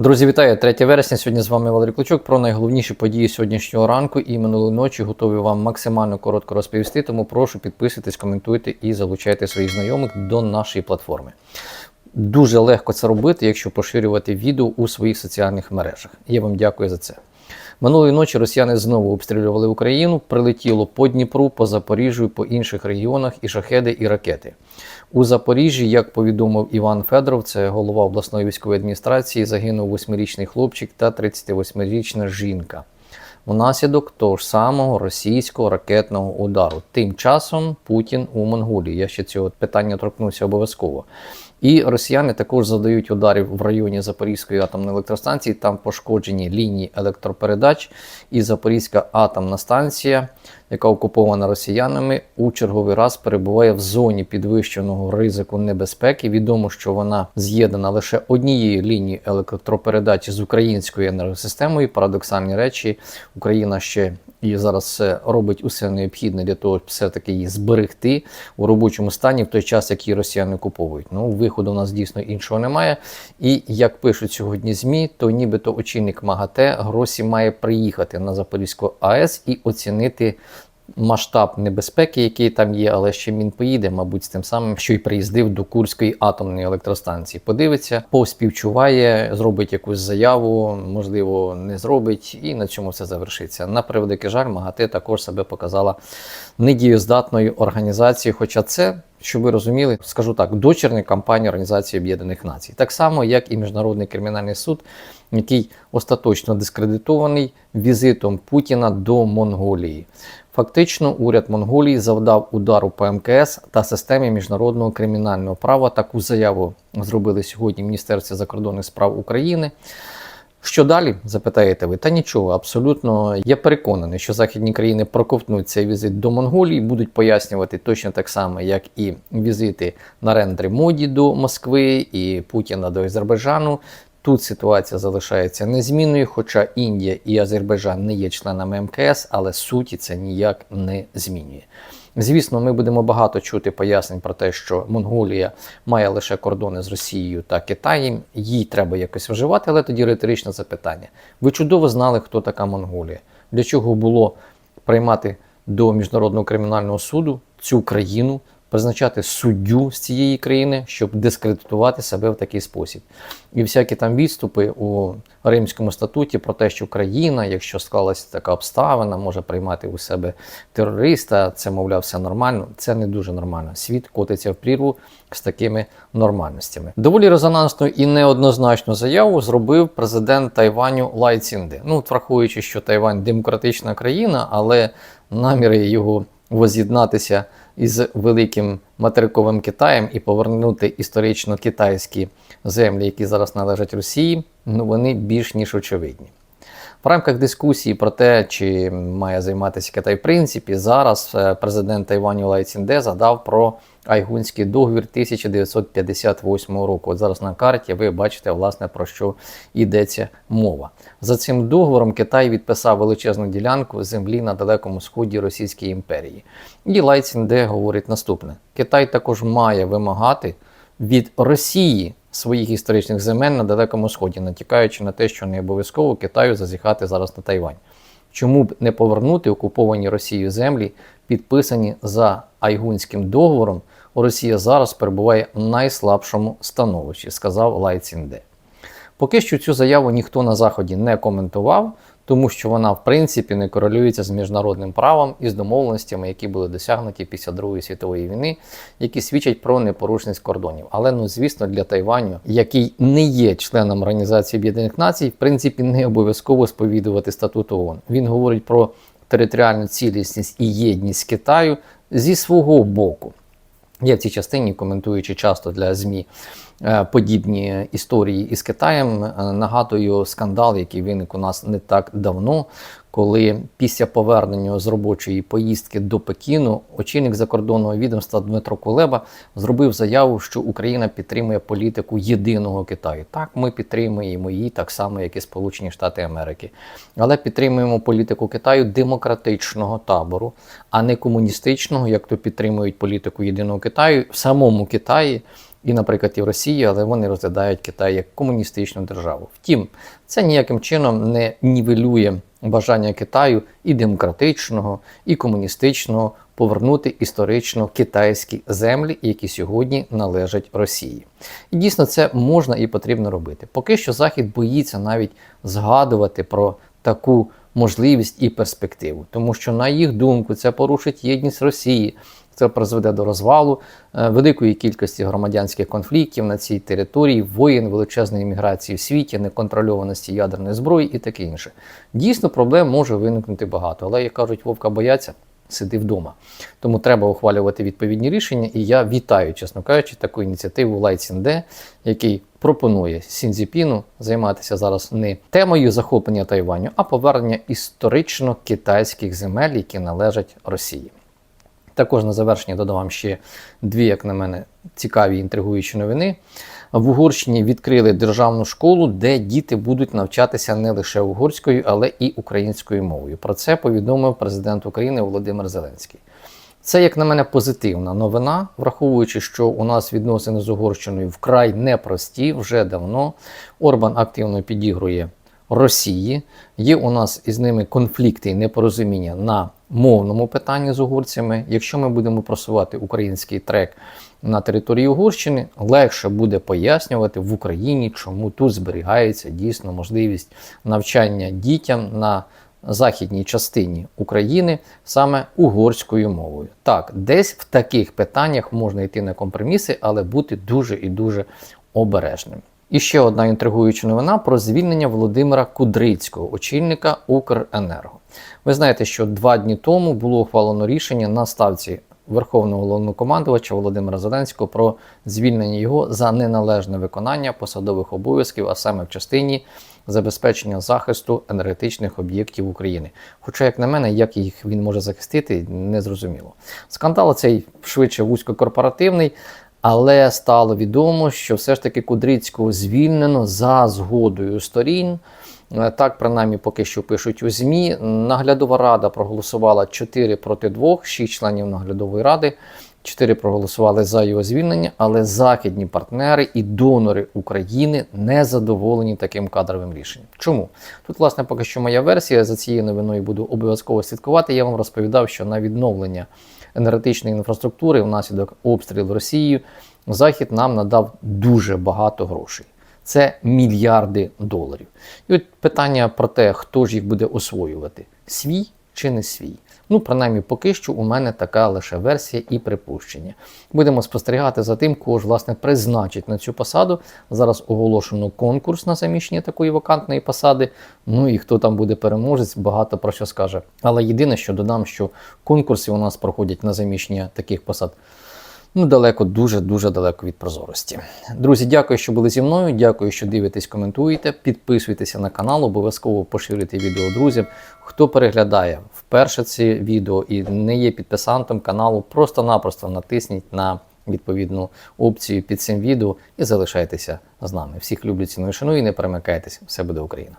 Друзі, вітаю! 3 вересня. Сьогодні з вами Валерій Клочок. Про найголовніші події сьогоднішнього ранку і минулої ночі готові вам максимально коротко розповісти. Тому прошу підписуйтесь, коментуйте і залучайте своїх знайомих до нашої платформи. Дуже легко це робити, якщо поширювати відео у своїх соціальних мережах. Я вам дякую за це. Минулої ночі росіяни знову обстрілювали Україну, прилетіло по Дніпру, по Запоріжжю, по інших регіонах і шахеди, і ракети. У Запоріжжі, як повідомив Іван Федоров, це голова обласної військової адміністрації, загинув 8-річний хлопчик та 38-річна жінка. Внаслідок того ж самого російського ракетного удару. Тим часом Путін у Монголії. Я ще цього питання торкнуся обов'язково. І росіяни також задають ударів в районі Запорізької атомної електростанції. Там пошкоджені лінії електропередач, і Запорізька атомна станція, яка окупована росіянами, у черговий раз перебуває в зоні підвищеного ризику небезпеки. Відомо, що вона з'єднана лише однією лінією електропередачі з українською енергосистемою. Парадоксальні речі, Україна ще і зараз робить усе необхідне для того, щоб все-таки її зберегти у робочому стані в той час, як її росіяни окуповують. Ну, виходу у нас дійсно іншого немає. І як пишуть сьогодні ЗМІ, то нібито очільник МАГАТЕ Гросі має приїхати на Запорізьку АЕС і оцінити. Масштаб небезпеки, який там є, але ще він поїде, мабуть, з тим самим, що й приїздив до Курської атомної електростанції. Подивиться, поспівчуває, зробить якусь заяву, можливо, не зробить, і на цьому все завершиться. На превеликий жаль, МАГАТЕ також себе показала недієздатною організацією. Хоча це, щоб ви розуміли, скажу так, дочерня кампанія Організації Об'єднаних Націй, так само, як і Міжнародний кримінальний суд, який остаточно дискредитований візитом Путіна до Монголії. Фактично, уряд Монголії завдав удару по МКС та системі міжнародного кримінального права. Таку заяву зробили сьогодні в Міністерстві закордонних справ України. Що далі? Запитаєте ви? Та нічого, абсолютно. Я переконаний, що західні країни проковтнуть цей візит до Монголії, будуть пояснювати точно так само, як і візити на рендри моді до Москви і Путіна до Азербайджану. Тут ситуація залишається незмінною, хоча Індія і Азербайджан не є членами МКС, але суті це ніяк не змінює. Звісно, ми будемо багато чути пояснень про те, що Монголія має лише кордони з Росією та Китаєм, їй треба якось вживати, але тоді риторичне запитання. Ви чудово знали, хто така Монголія, для чого було приймати до Міжнародного кримінального суду цю країну, призначати суддю з цієї країни, щоб дискредитувати себе в такий спосіб. І всякі там відступи у Римському статуті про те, що країна, якщо склалася така обставина, може приймати у себе терориста, це, мовляв, все нормально. Це не дуже нормально. Світ котиться в прірву з такими нормальностями. Доволі резонансну і неоднозначну заяву зробив президент Тайваню Лай Цінде. Ну, от враховуючи, що Тайвань демократична країна, але наміри його воз'єднатися із великим материковим Китаєм і повернути історично китайські землі, які зараз належать Росії, ну вони більш ніж очевидні. В рамках дискусії про те, чи має займатися Китай в принципі, зараз е, президент Тайваню Лай Цінде задав про Айгунський договір 1958 року. От зараз на карті ви бачите, власне, про що йдеться мова. За цим договором Китай відписав величезну ділянку землі на далекому сході Російської імперії. І Лай Цінде говорить наступне: Китай також має вимагати від Росії своїх історичних земель на Далекому Сході, натякаючи на те, що не обов'язково Китаю зазіхати зараз на Тайвань. Чому б не повернути окуповані Росією землі, підписані за Айгунським договором, Росія зараз перебуває в найслабшому становищі, сказав Лай Цінде. Поки що цю заяву ніхто на Заході не коментував, тому що вона, в принципі, не корелюється з міжнародним правом і з домовленостями, які були досягнуті після Другої світової війни, які свідчать про непорушність кордонів. Але ну, звісно, для Тайваню, який не є членом Організації Об'єднаних Націй, в принципі, не обов'язково сповідувати статут ООН. Він говорить про територіальну цілісність і єдність Китаю зі свого боку. Я в цій частині, коментуючи часто для ЗМІ е, подібні історії із Китаєм, е, нагадую скандал, який виник у нас не так давно, коли після повернення з робочої поїздки до Пекіну очільник закордонного відомства Дмитро Кулеба зробив заяву, що Україна підтримує політику єдиного Китаю. Так, ми підтримуємо її так само, як і Сполучені Штати Америки, але підтримуємо політику Китаю демократичного табору, а не комуністичного, як то підтримують політику єдиного Китаю в самому Китаї і, наприклад, і в Росії, але вони розглядають Китай як комуністичну державу. Втім, це ніяким чином не нівелює бажання Китаю і демократичного, і комуністичного повернути історично китайські землі, які сьогодні належать Росії. І дійсно це можна і потрібно робити. Поки що Захід боїться навіть згадувати про таку можливість і перспективу, тому що, на їх думку, це порушить єдність Росії. Це призведе до розвалу е, великої кількості громадянських конфліктів на цій території, воєн, величезної міграції в світі, неконтрольованості ядерної зброї і таке інше. Дійсно, проблем може виникнути багато, але як кажуть, вовка бояться. Сиди вдома. Тому треба ухвалювати відповідні рішення. І я вітаю, чесно кажучи, таку ініціативу Лайцінде, який пропонує Сінзіпіну займатися зараз не темою захоплення Тайваню, а повернення історично китайських земель, які належать Росії. Також на завершення додам вам ще дві, як на мене, цікаві інтригуючі новини. В Угорщині відкрили державну школу, де діти будуть навчатися не лише угорською, але і українською мовою. Про це повідомив президент України Володимир Зеленський. Це, як на мене, позитивна новина, враховуючи, що у нас відносини з Угорщиною вкрай непрості вже давно. Орбан активно підігрує Росії. Є у нас із ними конфлікти і непорозуміння на мовному питанні з угорцями. Якщо ми будемо просувати український трек на території Угорщини, легше буде пояснювати в Україні, чому тут зберігається дійсно можливість навчання дітям на західній частині України саме угорською мовою. Так, десь в таких питаннях можна йти на компроміси, але бути дуже і дуже обережним. І ще одна інтригуюча новина про звільнення Володимира Кудрицького, очільника Укренерго. Ви знаєте, що два дні тому було ухвалено рішення на ставці Верховного головнокомандувача Володимира Зеленського про звільнення його за неналежне виконання посадових обов'язків, а саме в частині забезпечення захисту енергетичних об'єктів України. Хоча, як на мене, як їх він може захистити, не зрозуміло. Скандал цей швидше вузькокорпоративний. Але стало відомо, що все ж таки Кудрицького звільнено за згодою сторін. Е, Так, принаймні, поки що пишуть у ЗМІ. Наглядова рада проголосувала 4 проти 2, 6 членів наглядової ради. 4 проголосували за його звільнення, але західні партнери і донори України не задоволені таким кадровим рішенням. Чому? Тут, власне, поки що моя версія за цією новиною буду обов'язково слідкувати. Я вам розповідав, що на відновлення енергетичної інфраструктури внаслідок обстрілу Росії, Захід нам надав дуже багато грошей. Це мільярди доларів. І от питання про те, хто ж їх буде освоювати: свій чи не свій. Ну, принаймні, поки що у мене така лише версія і припущення. Будемо спостерігати за тим, кого ж власне призначить на цю посаду. Зараз оголошено конкурс на заміщення такої вакантної посади. Ну і хто там буде переможець, багато про що скаже. Але єдине, що додам, що конкурси у нас проходять на заміщення таких посад. Ну, далеко, дуже-дуже далеко від прозорості. Друзі, дякую, що були зі мною. Дякую, що дивитесь, коментуєте. Підписуйтеся на канал, обов'язково поширюйте відео друзям. Хто переглядає вперше це відео і не є підписантом каналу, просто-напросто натисніть на відповідну опцію під цим відео і залишайтеся з нами. Всіх люблю, ціную, шаную і не перемикайтеся. Все буде Україна!